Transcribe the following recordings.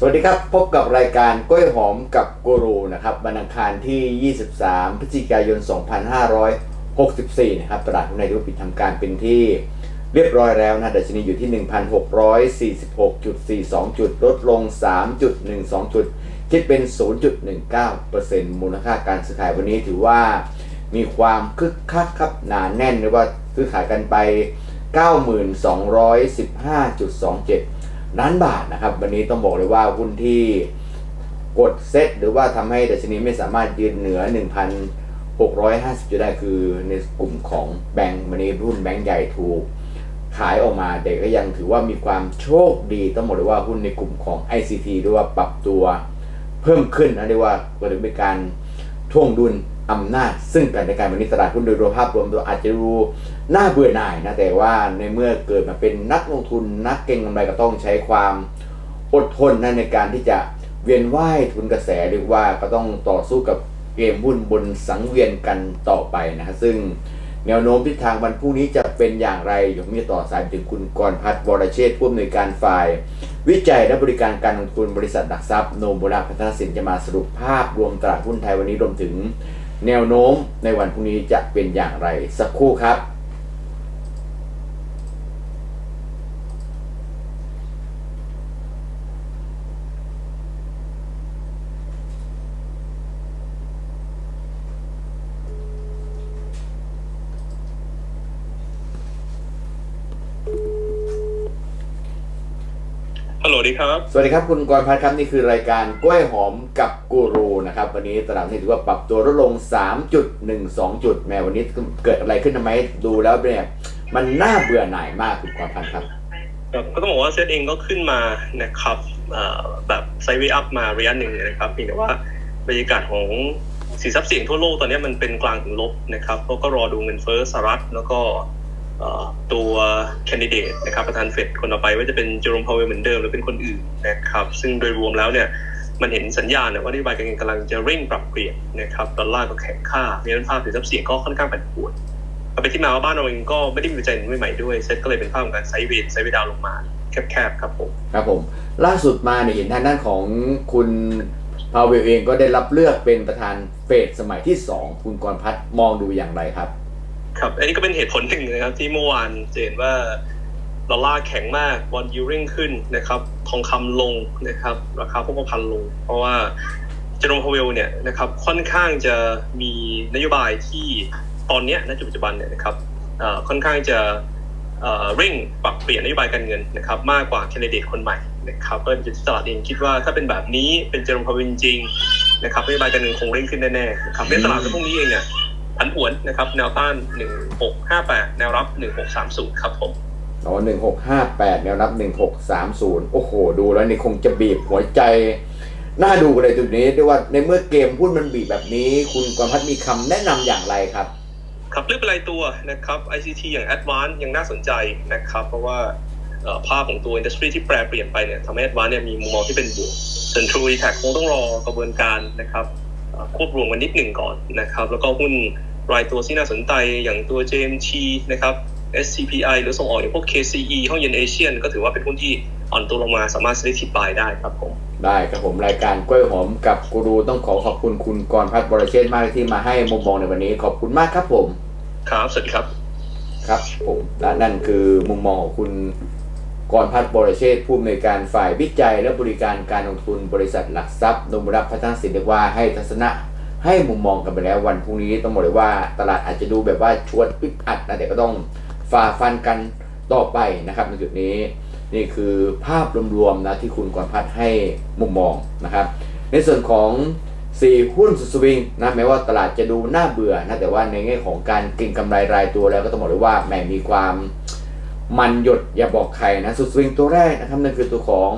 สวัสดีครับ พบกับรายการกล้วยหอมกับกูรูนะครับวันอังคารที่ 23 พฤศจิกายน 2564 นะครับตลาดหุ้นในรูปปิดทำการเป็นที่เรียบร้อยแล้วนะดัชนีอยู่ที่ 1,646.42 จุด ลดลง 3.12 จุด คิดเป็น 0.19%มูลค่าการซื้อขายวันนี้ถือว่ามีความคึกคักครับหนาแน่นเรียว่าซื้อขายกันไป 9215.27 ล้านบาทนะครับ วันนี้ต้องบอกเลยว่าหุ้นที่กดเซตหรือว่าทำให้ดัชนีไม่สามารถยืนเหนือ 1,650 จุดได้คือในกลุ่มของแบงก์วันนี้หุ้นแบงก์ใหญ่ถูกขายออกมาแต่ก็ยังถือว่ามีความโชคดีต้องบอกเลยว่าหุ้นในกลุ่มของ ICT หรือว่าปรับตัวเพิ่มขึ้นนะเรียกว่าก็ถือเป็นการท่วงดุล อำนาจ ซึ่งกันในการวันนี้ตลาดหุ้นโดยรวมภาพรวมตัวอาจจะดูน่าเบื่อหน่ายนะแต่ว่าในเมื่อเกิดมาเป็นนักลงทุนนักเก็งกำไรก็ต้องใช้ความอดทนนะในการที่จะเวียนว่ายทุนกระแสเรียกว่าก็ต้องต่อสู้กับเกมหุ้นบนสังเวียนกันต่อไปนะซึ่งแนวโน้มทิศทางวันพรุ่งนี้จะเป็นอย่างไรอยู่มีต่อสายถึงคุณกรพัฒน์วรเชษฐ์ผู้อำนวยการฝ่าย วิจัยและบริการการลงทุนบริษัทหลักทรัพย์โนบุระพัฒนสินจะมาสรุปภาพรวมตลาดหุ้นไทยวันนี้รวมถึง แนวโน้มในวันพรุ่งนี้จะเป็นอย่างไรสักครู่ครับ ดีครับ สวัสดีครับคุณกรพัฒน์ครับนี่คือรายการกล้วยหอมกับกูรูนะครับวันนี้ตลาดหุ้นถือว่าปรับตัวลดลง 3.12 จุดแม้วันนี้เกิดอะไรขึ้นทำไมดูแล้วเนี่ยมันน่าเบื่อหน่ายมากคุณกรพัฒน์ครับครับก็ต้องบอกว่าเซตเองก็ขึ้นมานะครับเอ่อแบบไซด์เวย์อัพมาระยะหนึ่งนะครับเพียงแต่ว่าบรรยากาศของสินทรัพย์เสี่ยงทั่วโลกตอนนี้มันเป็นกลางถึงลบนะครับเขาก็รอดูเงินเฟ้อสหรัฐแล้วก็เอ่อ ตัวแคนดิเดตนะครับประธานเฟดคนต่อไปว่าจะเป็นเจอร์มพาวเวลเหมือนเดิมหรือเป็นคนอื่นนะครับซึ่งโดยรวมแล้วเนี่ยมันเห็นสัญญาณว่านโยบายการเงินกำลังจะเร่งปรับเปลี่ยนนะครับดอลลาร์ก็แข็งค่าเพราะฉะนั้นภาพสินทรัพย์เสี่ยงก็ค่อนข้างผันผวนเอาเป็นที่มาว่าบ้านเราเองก็ไม่ได้มีปัจจัยหนุนใหม่ๆด้วยเซ็ตก็เลยเป็นภาพของการไซด์เวย์ไซด์เวย์ดาวลงมาแคบๆครับผมครับผม ล่าสุดมาเนี่ยเห็นทางด้านของคุณพาวเวลเองก็ได้รับเลือกเป็นประธานเฟดสมัยที่ 2 คุณกรพัฒน์มองดูอย่างไรครับ ครับ อันนี้ก็เป็นเหตุผลหนึ่งนะครับ ที่เมื่อวานเห็นว่าดอลลาร์แข็งมากบอลยูริงขึ้นนะครับทองคำลงนะครับ ราคาพวกพันลง เพราะว่าเจอร์มพาวเวลเนี่ยนะครับค่อนข้างจะมีนโยบายที่ตอนนี้ณจุดปัจจุบันเนี่ยนะครับค่อนข้างจะเร่งปรับเปลี่ยนนโยบายการเงินนะครับมากกว่าแคนดิเดตคนใหม่นะครับก็เป็นจุดที่ตลาดเองคิดว่าถ้าเป็นแบบนี้เป็นเจอร์มพาวเวลจริงนะครับนโยบายการเงินคงเร่งขึ้นแน่ๆนะครับในตลาดในพวกนี้เองเนี่ย ผันผวนนะครับ แนวต้าน 1658 แนวรับ 1630 ครับผมอ๋อหนึ่งหกห้าแปดแนวรับหนึ่งหกสามศูนย์โอ้โห ดูแล้วนี่คงจะบีบหัวใจ น่าดูเลยจุดนี้ด้วยว่าในเมื่อเกมหุ้นมันบีบแบบนี้ คุณกรพัฒน์มีคำแนะนำอย่างไรครับ ครับเรื่องเป็นรายตัวนะครับ ICT อย่าง Advance ยังน่าสนใจนะครับ เพราะว่าเอ่อภาพของตัวอินดัสทรีที่แปรเปลี่ยนไปเนี่ยทำให้ Advance เนี่ยมีมุมมองที่เป็นบวกส่วน True r e t a c คงต้องรอ กระบวนการนะครับเอ่อควบรวมกันนิดหนึ่งก่อนนะครับ แล้วก็หุ้น รายตัวที่น่าสนใจอย่างตัว JMT นะครับ SCPI หรือส่งออกอย่างพวก KCE ห้องเย็นเอเชียนก็ถือว่าเป็นหุ้นที่อ่อนตัวลงมาสามารถซื้อทิปบายได้ครับผม ได้ครับผมรายการกล้วยหอมกับกูรูต้องขอขอบคุณคุณกรพัฒน์บรเชษฐ์มากที่มาให้มุมมองในวันนี้ขอบคุณมากครับผม ครับ สวัสดีครับ ครับผมและนั่นคือมุมมองของคุณกรพัฒน์บรเชษฐ์ผู้อำนวยการฝ่ายวิจัยและบริการการลงทุนบริษัทหลักทรัพย์นมรับพัฒนสินเรียกว่าให้ทัศนะ ให้มุมมองกันไปแล้ววันพรุ่งนี้ต้องบอกเลยว่าตลาดอาจจะดูแบบว่าชวนอึดอัดนะแต่ก็ต้องฝ่าฟันกันต่อไปนะครับในจุดนี้นี่คือภาพรวมๆนะที่คุณกรพัฒน์ให้มุมมองนะครับ ในส่วนของ 4 หุ้นสุดสวิงนะแม้ว่าตลาดจะดูน่าเบื่อนะแต่ว่าในแง่ของการเก็งกำไรรายตัวแล้วก็ต้องบอกเลยว่าแหมมีความมันหยดอย่าบอกใครนะสุดสวิงตัวแรกนะครับนั่นคือตัวของ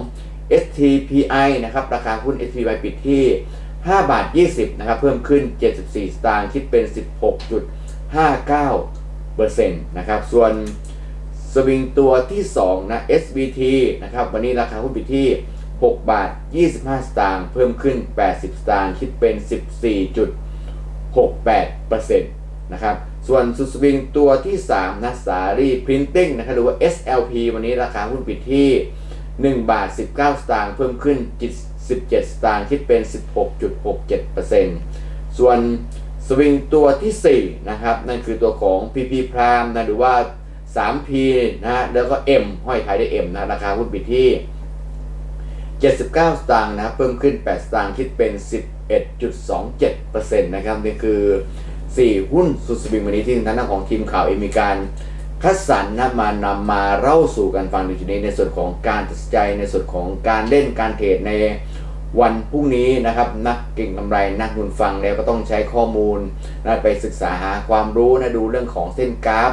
STPI นะครับราคาหุ้น STPI ปิดที่ 5 บาท 20 นะครับ เพิ่มขึ้น 74 สตางค์ คิดเป็น 16.59%นะครับ ส่วนสวิงตัวที่2นะ SBT นะครับ วันนี้ราคาหุ้นปิดที่ 6 บาท 25 สตางค์ เพิ่มขึ้น 80 สตางค์ คิดเป็น 14.68%นะครับ ส่วนสุดสวิงตัวที่3นะสารีพิมพ์ติ้งนะครับ หรือว่า SLP วันนี้ราคาหุ้นปิดที่ 1 บาท 19 สตางค์ เพิ่มขึ้น 17 สตางค์คิดเป็น 16.67%ส่วนสวิงตัวทีสี่4 นะครับ นั่นคือตัวของ PP Prime นะหรือว่า 3P นะฮะแล้วก็ M ห้อยท้ายด้ M นะราคาหุ้นปิดที่ 79 สตางค์นะเพิ่มขึ้น 8 สตางค์คิดเป็น 11.27%นะครับนี่คือ 4 หุ้นสุดสวิงวันนี้ที่ทางด้านของทีมข่าวเองมีการคัดสรรนะมานำมาเล่าสู่กันฟังในจุดนี้ในส่วนของการตัดสินใจในส่วนของการเล่นการเทรดใน วันพรุ่งนี้นะครับนักเก่งกำไรนักลงทุนฟังแล้วก็ต้องใช้ข้อมูลนะไปศึกษาหาความรู้นะดูเรื่องของเส้นกราฟ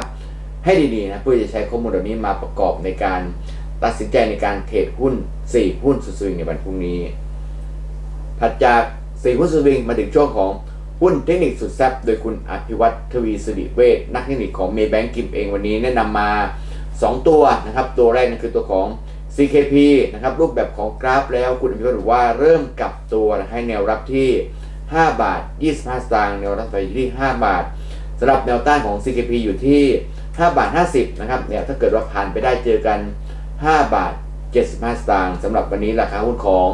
ให้ดีๆนะเพื่อจะใช้ข้อมูลเหล่านี้มาประกอบในการตัดสินใจในการเทรดหุ้น 4 หุ้นสุดสวิงในวันพรุ่งนี้ ถัดจาก 4 หุ้นสุดสวิงมาถึงช่วงของหุ้นเทคนิคสุดแซ่บโดยคุณอภิวัตทวีสิริเวชนักเทคนิคของเมย์แบงกิมเองวันนี้แนะนำมา 2 ตัวนะครับ ตัวแรกนั่นคือตัวของ CKP นะครับรูปแบบของกราฟแล้วคุณอภิวัตบอกว่าเริ่มกลับตัวให้แนวรับที่ 5 บาท 25 สตางค์แนวรับไปที่ 5 บาทสำหรับแนวต้านของ CKP อยู่ที่ 5 บาท 50 นะครับเนี่ยถ้าเกิดว่าผ่านไปได้เจอกัน 5 บาท 75 สตางค์สำหรับวันนี้ราคาหุ้นของ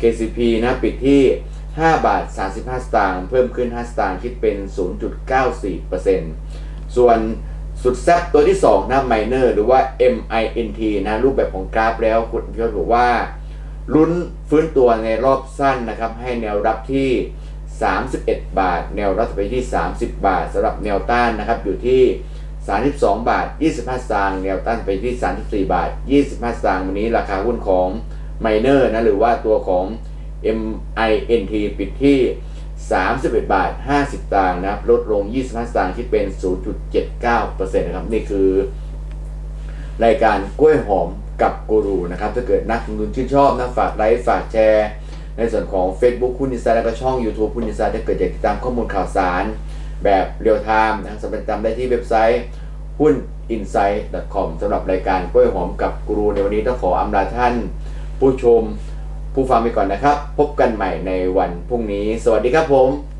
KCP นะปิดที่ 5 บาท 35 สตางค์เพิ่มขึ้น 5 สตางค์คิดเป็น 0.94%ส่วน สุดแซ่บตัวที่2นะ Miner หรือว่า MINT นะรูปแบบของกราฟแล้วคุณพิยศบอกว่าลุ้นฟื้นตัวในรอบสั้นนะครับ ให้แนวรับที่ 31 บาท แนวรับไปที่ 30 บาทสำหรับแนวต้านนะครับ อยู่ที่ 32 บาท 25สตางค์แนวต้านไปที่ 34 บาท 25สตางค์วันนี้ราคาหุ้นของ Miner นะหรือว่าตัวของ MINT ปิดที่ 31 บาท 50สตางค์นะครับ ลดลง 25สตางค์คิดเป็น 0.79%นะครับ นี่คือรายการกล้วยหอมกับกูรูนะครับ ถ้าเกิดนักลงทุนชื่นชอบนะ ฝากไลค์ ฝากแชร์ ในส่วนของ Facebook คุณนิสาและก็ช่อง YouTube คุณนิสาถ้าเกิดอยากติดตามข้อมูลข่าวสารแบบเรียลไทม์นะสามารถติดตามได้ที่เว็บไซต์หุ้น insight.com สำหรับรายการกล้วยหอมกับกูรูในวันนี้ต้องขออำลาท่าน ผู้ชม ผู้ฟังไปก่อนนะครับ พบกันใหม่ในวันพรุ่งนี้ สวัสดีครับผม